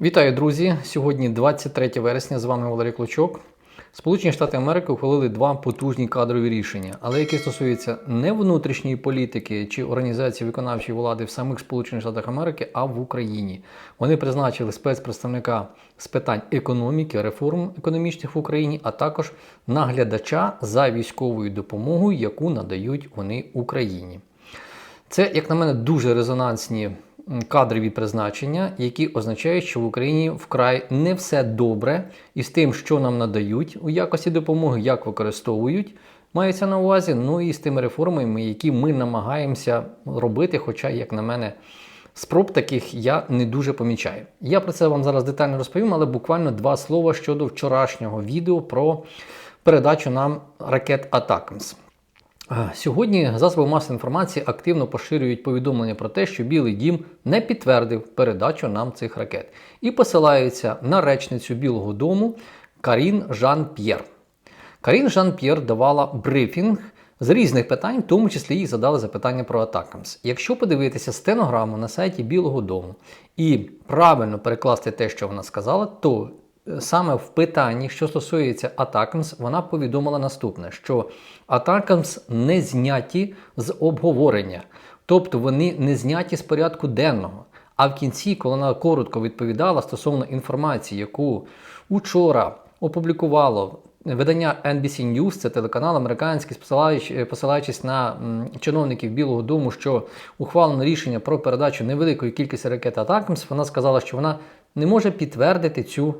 Вітаю, друзі! Сьогодні 23 вересня. З вами Валерій Клочок. Сполучені Штати Америки ухвалили два потужні кадрові рішення, але які стосуються не внутрішньої політики чи організації виконавчої влади в самих Сполучених Штатах Америки, а в Україні. Вони призначили спецпредставника з питань економіки, реформ економічних в Україні, а також наглядача за військовою допомогою, яку надають вони Україні. Це, як на мене, дуже резонансні кадрові призначення, які означають, що в Україні вкрай не все добре із тим, що нам надають у якості допомоги, як використовують. Мається на увазі, ну і з тими реформами, які ми намагаємося робити, хоча, як на мене, спроб таких я не дуже помічаю. Я про це вам зараз детально розповім, але буквально два слова щодо вчорашнього відео про передачу нам ракет Атакамс. Сьогодні засоби масової інформації активно поширюють повідомлення про те, що Білий Дім не підтвердив передачу нам цих ракет і посилаються на речницю Білого Дому Карін Жан П'єр. Карін Жан П'єр давала брифінг з різних питань, в тому числі їй задали запитання про Атакамс. Якщо подивитися стенограму на сайті Білого Дому і правильно перекласти те, що вона сказала, то е, саме в питанні, що стосується Атакамс, вона повідомила наступне: що Атакамс не зняті з обговорення, тобто вони не зняті з порядку денного. А в кінці, коли вона коротко відповідала стосовно інформації, яку учора опублікувало видання NBC News, це телеканал американський, посилаючи- посилаючись на чиновників Білого Дому, що ухвалено рішення про передачу невеликої кількості ракет Атакамс, вона сказала, що вона не може підтвердити цю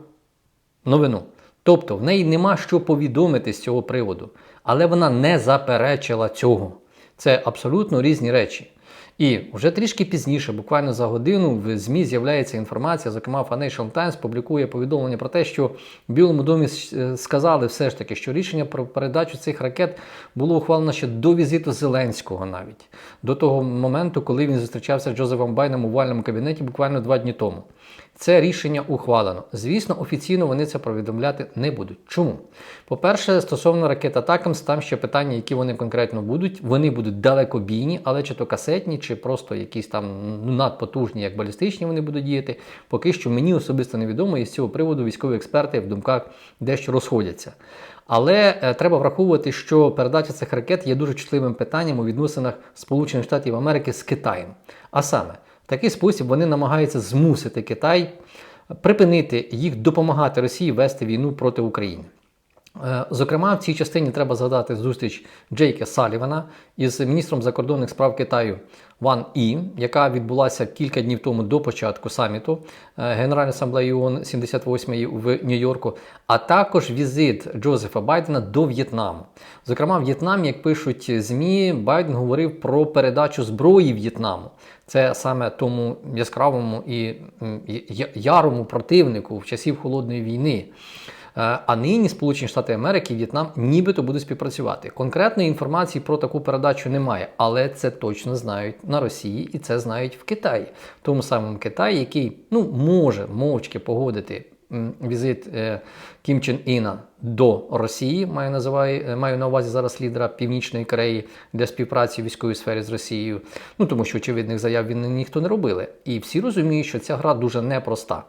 новину. Тобто в неї нема що повідомити з цього приводу, але вона не заперечила цього. Це абсолютно різні речі. І вже трішки пізніше, буквально за годину, в ЗМІ з'являється інформація, зокрема Financial Times публікує повідомлення про те, що в Білому домі е, сказали все ж таки, що рішення про передачу цих ракет було ухвалено ще до візиту Зеленського навіть, до того моменту, коли він зустрічався з Джозефом Байденом у вальному кабінеті буквально два дні тому. Це рішення ухвалено. Звісно, офіційно вони це повідомляти не будуть. Чому? По-перше, стосовно ракет Атакамс, там ще питання, які вони конкретно будуть. Вони будуть далекобійні, але чи то касетні, чи просто якісь там ну, надпотужні, як балістичні вони будуть діяти. Поки що мені особисто невідомо, і з цього приводу військові експерти в думках дещо розходяться. Але е, треба враховувати, що передача цих ракет є дуже чутливим питанням у відносинах Сполучених Штатів Америки з Китаєм. А саме, в такий спосіб вони намагаються змусити Китай припинити їх допомагати Росії вести війну проти України. Е, Зокрема, в цій частині треба згадати зустріч Джейка Салівана із міністром закордонних справ Китаю Ван І, яка відбулася кілька днів тому до початку саміту е, Генеральної асамблеї ООН 78-ї в Нью-Йорку, а також візит Джозефа Байдена до В'єтнаму. Зокрема, в В'єтнамі, як пишуть ЗМІ, Байден говорив про передачу зброї В'єтнаму. Це саме тому яскравому і ярому противнику в часів холодної війни. Е, А нині Сполучені Штати Америки і В'єтнам нібито будуть співпрацювати. Конкретної інформації про таку передачу немає, але це точно знають на Росії і це знають в Китаї. В тому самому Китаї, який ну може мовчки погодити візит е, Кім Чен Іна до Росії, маю, називаю, е, маю на увазі зараз лідера Північної Кореї для співпраці в військовій сфері з Росією. Ну тому що очевидних заяв він ніхто не робили. І всі розуміють, що ця гра дуже непроста.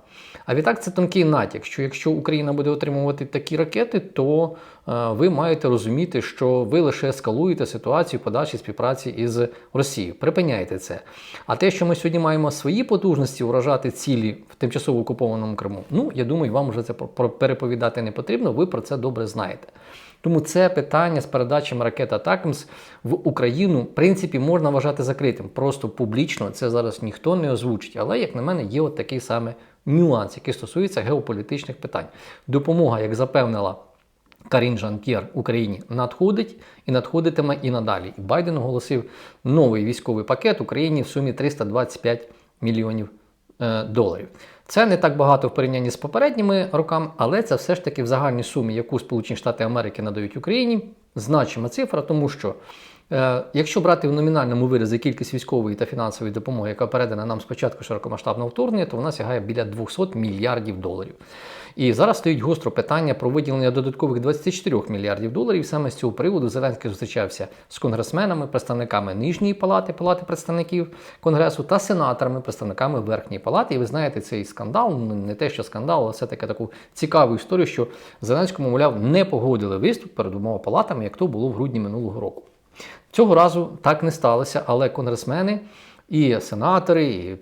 А відтак це тонкий натяк, що якщо Україна буде отримувати такі ракети, то е, ви маєте розуміти, що ви лише ескалуєте ситуацію подальшій співпраці із Росією. Припиняйте це. А те, що ми сьогодні маємо свої потужності уражати цілі в тимчасово окупованому Криму, ну я думаю, вам вже це переповідати не потрібно. Ви про це добре знаєте. Тому це питання з передачами ракет Атакамс в Україну, в принципі, можна вважати закритим. Просто публічно це зараз ніхто не озвучить. Але, як на мене, є от такий саме нюанс, який стосується геополітичних питань. Допомога, як запевнила Карін Жан-П'єр Україні надходить і надходитиме і надалі. І Байден оголосив новий військовий пакет Україні в сумі 325 мільйонів е, доларів. Це не так багато в порівнянні з попередніми роками, але це все ж таки в загальній сумі, яку Сполучені Штати Америки надають Україні, значима цифра, тому що якщо брати в номінальному виразі кількість військової та фінансової допомоги, яка передана нам з початку широкомасштабного вторгнення, то вона сягає біля 200 мільярдів доларів. І зараз стоїть гостро питання про виділення додаткових 24 мільярдів доларів. Саме з цього приводу Зеленський зустрічався з конгресменами, представниками нижньої палати, палати представників конгресу та сенаторами, представниками верхньої палати. І ви знаєте, цей скандал, ну, не те, що скандал, але все таки таку цікаву історію, що Зеленському, мовляв, не погодили виступ перед двома палатами, як то було в грудні минулого року. Цього разу так не сталося, але конгресмени і сенатори, і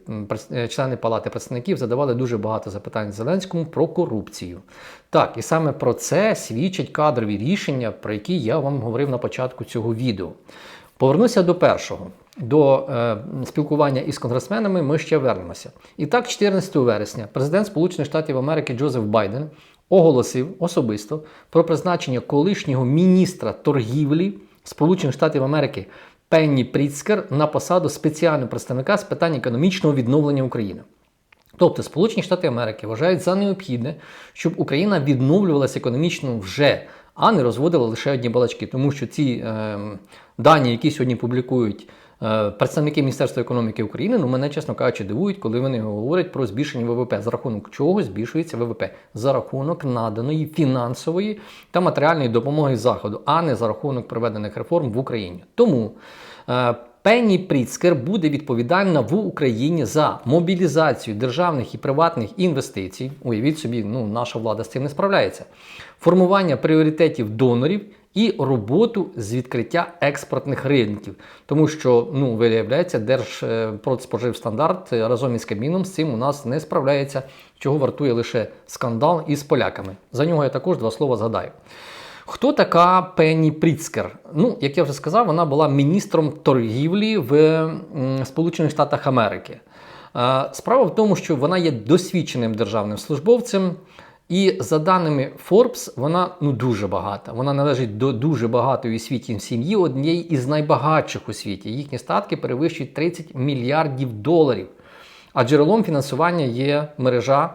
е, члени Палати представників задавали дуже багато запитань Зеленському про корупцію. Так, і саме про це свідчать кадрові рішення, про які я вам говорив на початку цього відео. Повернуся до першого. До е, спілкування із конгресменами ми ще вернемося. І так, 14 вересня президент Сполучених Штатів Америки Джозеф Байден оголосив особисто про призначення колишнього міністра торгівлі Сполучених Штатів Америки Пенні Пріцкер на посаду спеціального представника з питань економічного відновлення України. Тобто Сполучені Штати Америки вважають за необхідне, щоб Україна відновлювалася економічно вже, а не розводила лише одні балачки. Тому що ці е, дані, які сьогодні публікують представники Міністерства економіки України, ну мене, чесно кажучи, дивують, коли вони говорять про збільшення ВВП. За рахунок чого збільшується ВВП? За рахунок наданої фінансової та матеріальної допомоги Заходу, а не за рахунок проведених реформ в Україні. Тому е, Пенні Пріцкер буде відповідальна в Україні за мобілізацію державних і приватних інвестицій. Уявіть собі, ну наша влада з цим не справляється. Формування пріоритетів донорів і роботу з відкриття експортних ринків. Тому що, ну, виявляється, Держпродспоживстандарт разом із Кабміном з цим у нас не справляється, чого вартує лише скандал із поляками. За нього я також два слова згадаю. Хто така Пенні Пріцкер? Ну, як я вже сказав, вона була міністром торгівлі в Сполучених Штатах Америки. Е, Справа в тому, що вона є досвідченим державним службовцем, і за даними Forbes, вона ну дуже багата. Вона належить до дуже багатої світі сім'ї, однієї із найбагатших у світі. Їхні статки перевищують 30 мільярдів доларів. А джерелом фінансування є мережа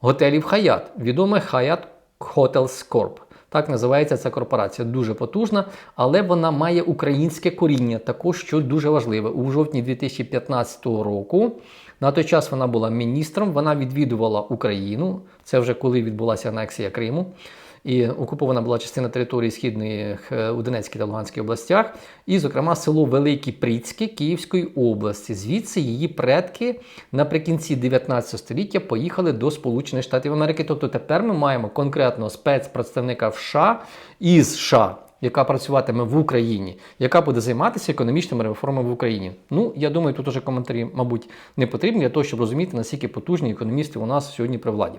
готелів Hyatt, відома Hyatt Hotels Corp. Так називається ця корпорація. Дуже потужна, але вона має українське коріння, також що дуже важливе. У жовтні 2015 року на той час вона була міністром, вона відвідувала Україну. Це вже коли відбулася анексія Криму. І окупована була частина території східної е, у Донецькій та Луганській областях, і, зокрема, село Великі Пріцьке Київської області. Звідси її предки наприкінці 19 століття поїхали до Сполучених Штатів Америки. Тобто тепер ми маємо конкретно спецпредставника в США із США, яка працюватиме в Україні, яка буде займатися економічними реформами в Україні. Ну, я думаю, тут уже коментарі, мабуть, не потрібні для того, щоб розуміти, наскільки потужні економісти у нас сьогодні при владі.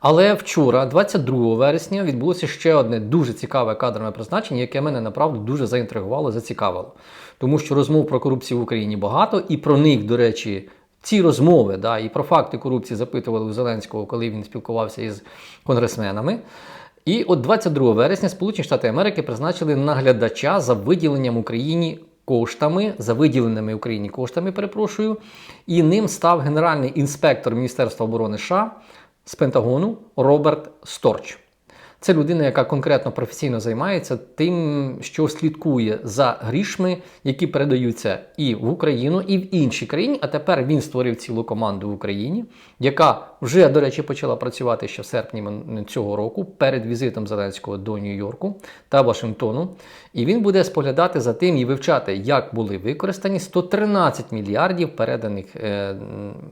Але вчора, 22 вересня, відбулося ще одне дуже цікаве кадрове призначення, яке мене направду дуже заінтригувало, зацікавило. Тому що розмов про корупцію в Україні багато, і про них, до речі, ці розмови, да, і про факти корупції запитували у Зеленського, коли він спілкувався із конгресменами. І от 22 вересня Сполучені Штати Америки призначили наглядача за виділенням Україні коштами, за виділеними Україні коштами, перепрошую, і ним став генеральний інспектор Міністерства оборони США з Пентагону Роберт Сторч. Це людина, яка конкретно професійно займається тим, що слідкує за грішми, які передаються і в Україну, і в інші країни. А тепер він створив цілу команду в Україні, яка вже, до речі, почала працювати ще в серпні цього року перед візитом Зеленського до Нью-Йорку та Вашингтону. І він буде споглядати за тим і вивчати, як були використані 113 мільярдів переданих е,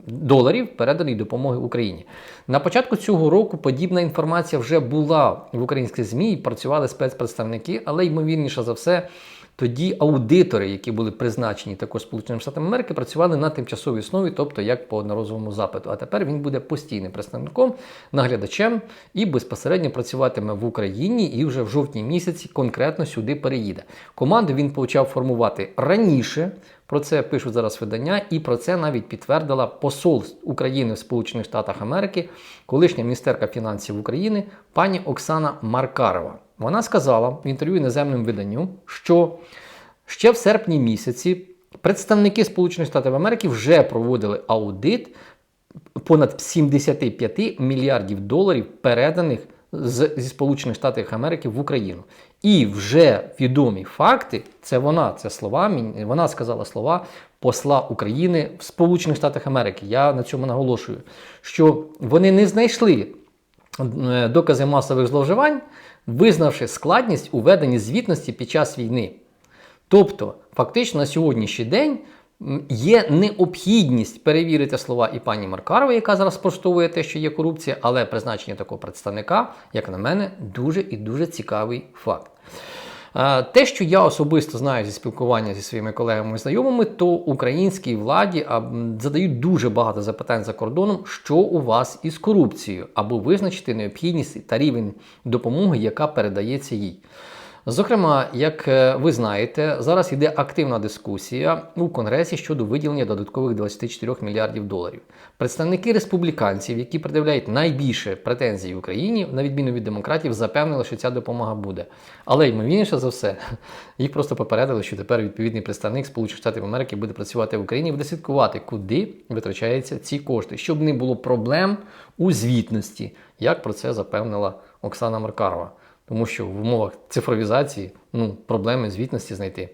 доларів переданої допомоги Україні. На початку цього року подібна інформація вже була в українських ЗМІ, працювали спецпредставники, але ймовірніше за все. Тоді аудитори, які були призначені також Сполученими Штатами Америки, працювали на тимчасовій основі, тобто як по одноразовому запиту. А тепер він буде постійним представником, наглядачем і безпосередньо працюватиме в Україні і вже в жовтні місяці конкретно сюди переїде. Команду він почав формувати раніше. Про це пишуть зараз видання, і про це навіть підтвердила посол України в Сполучених Штатах Америки, колишня міністерка фінансів України, пані Оксана Маркарова. Вона сказала в інтерв'ю іноземним виданню, що ще в серпні місяці представники Сполучених Штатів Америки вже проводили аудит понад 75 мільярдів доларів, переданих з, зі Сполучених Штатів Америки в Україну. І вже відомі факти, це вона, це слова, вона сказала слова посла України в Сполучених Штатах Америки. Я на цьому наголошую, що вони не знайшли е, докази масових зловживань, визнавши складність у веденні звітності під час війни. Тобто, фактично на сьогоднішній день є необхідність перевірити слова і пані Маркарової, яка зараз спростовує те, що є корупція, але призначення такого представника, як на мене, дуже і дуже цікавий факт. Те, що я особисто знаю зі спілкування зі своїми колегами і знайомими, то українській владі задають дуже багато запитань за кордоном, що у вас із корупцією, аби визначити необхідність та рівень допомоги, яка передається їй. Зокрема, як е, ви знаєте, зараз йде активна дискусія у Конгресі щодо виділення додаткових 24 мільярдів доларів. Представники республіканців, які пред'являють найбільше претензій Україні, на відміну від демократів, запевнили, що ця допомога буде. Але ймовірніше за все, їх просто попередили, що тепер відповідний представник Сполучених Штатів Америки буде працювати в Україні і буде слідкувати, куди витрачаються ці кошти, щоб не було проблем у звітності, як про це запевнила Оксана Маркарова. Тому що в умовах цифровізації ну, проблеми звітності знайти.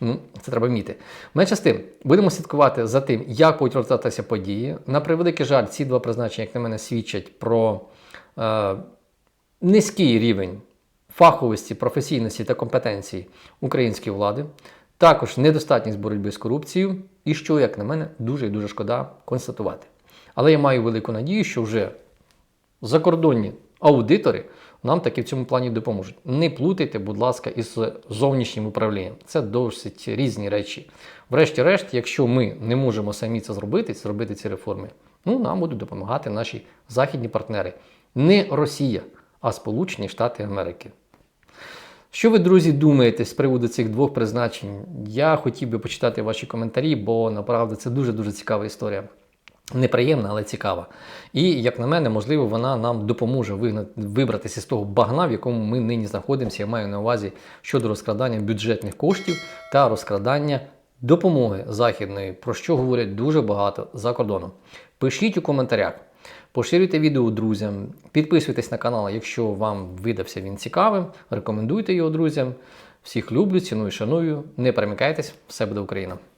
Ну, це треба вміти. Менше з тим, будемо слідкувати за тим, як будуть розвиватися події. На превеликий жаль, ці два призначення, як на мене, свідчать про е, низький рівень фаховості, професійності та компетенції української влади, також недостатність боротьби з корупцією, і що, як на мене, дуже і дуже шкода констатувати. Але я маю велику надію, що вже закордонні аудитори нам таки в цьому плані допоможуть. Не плутайте, будь ласка, із зовнішнім управлінням. Це досить різні речі. Врешті-решт, якщо ми не можемо самі це зробити, зробити ці реформи, ну нам будуть допомагати наші західні партнери. Не Росія, а Сполучені Штати Америки. Що ви, друзі, думаєте з приводу цих двох призначень? Я хотів би почитати ваші коментарі, бо направду це дуже-дуже цікава історія. Неприємна, але цікава. І, як на мене, можливо, вона нам допоможе вибратися з того багна, в якому ми нині знаходимося. Я маю на увазі щодо розкрадання бюджетних коштів та розкрадання допомоги західної, про що говорять дуже багато за кордоном. Пишіть у коментарях. Поширюйте відео друзям, підписуйтесь на канал, якщо вам видався він цікавим. Рекомендуйте його друзям. Всіх люблю, ціную, шаную. Не перемикайтесь, все буде Україна!